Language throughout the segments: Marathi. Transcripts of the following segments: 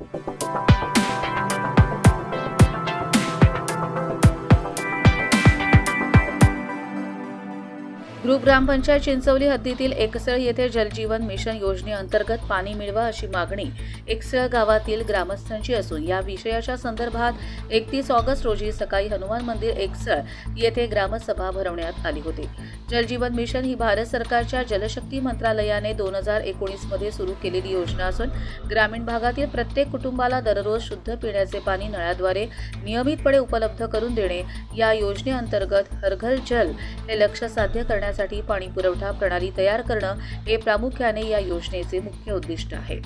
Thank you. ग्रुप ग्रामपंचायत चिंचवली हद्दीतील एकसळ येथे जलजीवन मिशन योजनेअंतर्गत पाणी मिळवा अशी मागणी एकसळ गावातील ग्रामस्थांची असून या विषयाच्या संदर्भात एकतीस ऑगस्ट रोजी सकाळी हनुमान मंदिर एकसळ येथे ग्रामसभा भरवण्यात आली होती. जलजीवन मिशन ही भारत सरकारच्या जलशक्ती मंत्रालयाने दोन हजार एकोणीसमध्ये सुरू केलेली योजना असून ग्रामीण भागातील प्रत्येक कुटुंबाला दररोज शुद्ध पिण्याचे पाणी नळाद्वारे नियमितपणे उपलब्ध करून देणे या योजनेअंतर्गत हरघर जल हे लक्ष साध्य करण्यात करण्यासाठी पाणी पुरवठा प्रणाली तयार करणं हे प्रामुख्याने या योजनेचे मुख्य उद्दिष्ट आहे.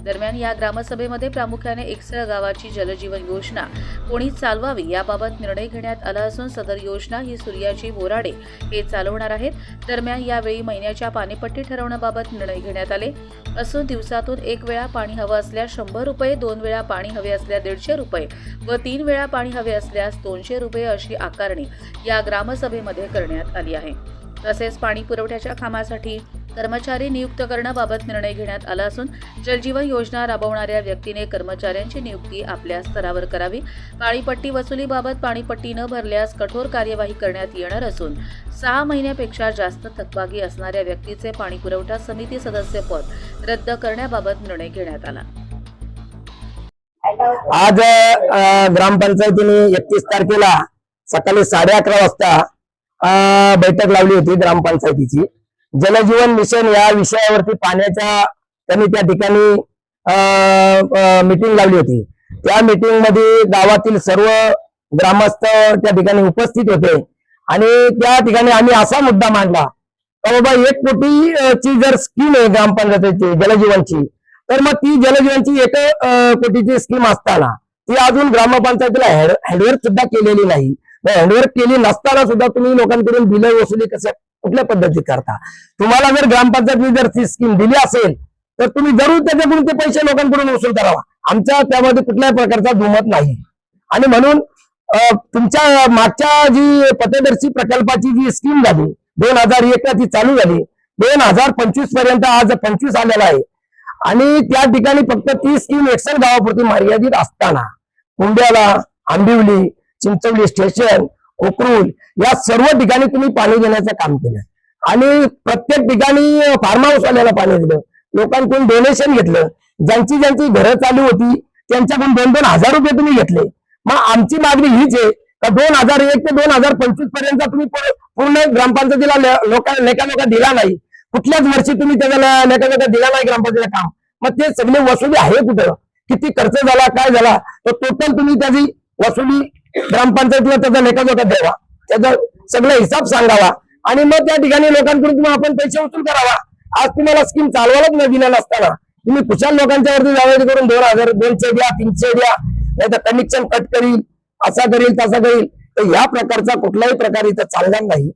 दरम्यान या ग्रामसभेमध्ये प्रामुख्याने एकसळ गावाची जलजीवन योजना कोणी चालवावी याबाबत निर्णय घेण्यात आला असून सदर योजना ही सूर्याची बोराडे हे चालवणार आहेत. दरम्यान यावेळी महिन्याच्या पाणीपट्टी ठरवण्याबाबत निर्णय घेण्यात आले असून दिवसातून एक वेळा पाणी हवं असल्यास शंभर रुपये दोन वेळा पाणी हवे असल्यास दीडशे रुपये व तीन वेळा पाणी हवे असल्यास दोनशे रुपये अशी आकारणी या ग्रामसभेमध्ये करण्यात आली आहे. तसेच पाणी पुरवठ्याच्या कामासाठी कर्मचारी नियुक्त करण्याबाबत निर्णय घेण्यात आला असून जलजीवन योजना राबवणाऱ्या व्यक्तीने कर्मचाऱ्यांची नियुक्ती आपल्या स्तरावर करावी. पाणीपट्टी वसुलीबाबत पाणीपट्टी न भरल्यास कठोर कार्यवाही करण्यात येणार असून सहा महिन्यापेक्षा जास्त थकबागी असणाऱ्या व्यक्तीचे पाणी पुरवठा समिती सदस्यपद रद्द करण्याबाबत निर्णय घेण्यात आला. आज ग्रामपंचायतीने एकतीस तारखेला सकाळी साडे अकरा वाजता बैठक लावली होती ग्रामपंचायतीची. जलजीवन मिशन या विषयावरती पाण्याच्या त्यांनी त्या ठिकाणी मिटिंग लावली होती. त्या मिटिंगमध्ये गावातील सर्व ग्रामस्थ त्या ठिकाणी उपस्थित होते. आणि त्या ठिकाणी आम्ही असा मुद्दा मांडला का बाबा एक कोटी ची जर स्कीम आहे ग्रामपंचायतीची जलजीवनची तर मग ती जलजीवनची एक कोटीची स्कीम असताना ती अजून ग्रामपंचायतीला हॅडवर्क सुद्धा केलेली नाही. हँडओव्हर केली नसताना सुद्धा तुम्ही लोकांकडून बिलं वसुली कसं कुठल्या पद्धतीत करता? तुम्हाला जर ग्रामपंचायतने जर ती स्कीम दिली असेल तर तुम्ही जरूर त्याच्याकडून ते पैसे लोकांकडून वसूल करावा. आमच्या त्यामध्ये कुठल्याही प्रकारचा दुमत नाही. आणि म्हणून तुमच्या मागच्या जी पथदर्शी प्रकल्पाची जी स्कीम झाली दोन हजार एकला ती चालू झाली दोन हजार पंचवीसपर्यंत आज पंचवीस आलेला आहे. आणि त्या ठिकाणी फक्त ती स्कीम एकसर गावापुरती मर्यादित असताना कुंड्याला आंबिवली चिंचवली स्टेशन कोकरूल या सर्व ठिकाणी तुम्ही पाणी देण्याचं काम केलं. आणि प्रत्येक ठिकाणी फार्म हाऊस वाल्याला पाणी दिलं. लोकांकडून डोनेशन घेतलं. ज्यांची ज्यांची घरं चालू होती त्यांच्याकडून दोन दोन हजार रुपये तुम्ही घेतले. मग आमची मागणी हीच आहे का दोन हजार एक ते दोन हजार पंचवीसपर्यंत तुम्ही पूर्ण- ग्रामपंचायतीला लोकांना लोका लेखा दिला नाही. कुठल्याच वर्षी तुम्ही त्याला ले- लेखा दिला नाही ग्रामपंचायतीला काम. मग ते सगळे वसुली आहे कुठं? किती खर्च झाला काय झाला? तर टोटल तुम्ही त्याची वसुली ग्रामपंचायतीला त्याचा लेखाजोखा द्यावा त्याचा सगळा हिसाब सांगावा. आणि मग त्या ठिकाणी लोकांकडून तुम्ही आपण पैसे वसूल करावा. आज तुम्हाला स्कीम चालवायलाच न दिलेला नसताना तुम्ही कुशाल लोकांच्या वरती जावायची करून दोन हजार दोनशे द्या तीनशे द्या नाही तर कनेक्शन कट करील असा करील तसा करील. तर या प्रकारचा कुठलाही प्रकार इथं चालणार नाही.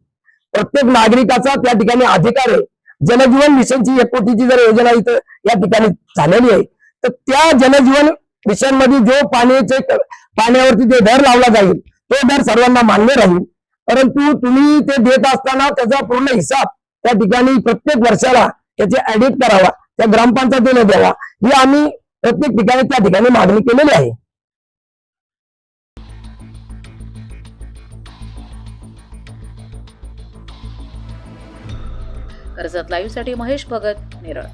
प्रत्येक नागरिकाचा त्या ठिकाणी अधिकार आहे. जनजीवन मिशनची एक कोटीची जर योजना इथं या ठिकाणी झालेली आहे तर त्या जनजीवन मिशन जो पाण्याचे पाण्यावरती जे दर लावला जाईल तो दर सर्वांना मान्य राहील. परंतु तुम्ही ते देत असताना त्याचा पूर्ण हिसाब त्या ठिकाणी प्रत्येक वर्षाला त्याचे ऍडिट करावा त्या ग्रामपंचायतीला द्यावा. ही आम्ही प्रत्येक ठिकाणी त्या ठिकाणी मागणी केलेली आहे. कर्जत लाईव्हसाठी महेश भगत नेरळ.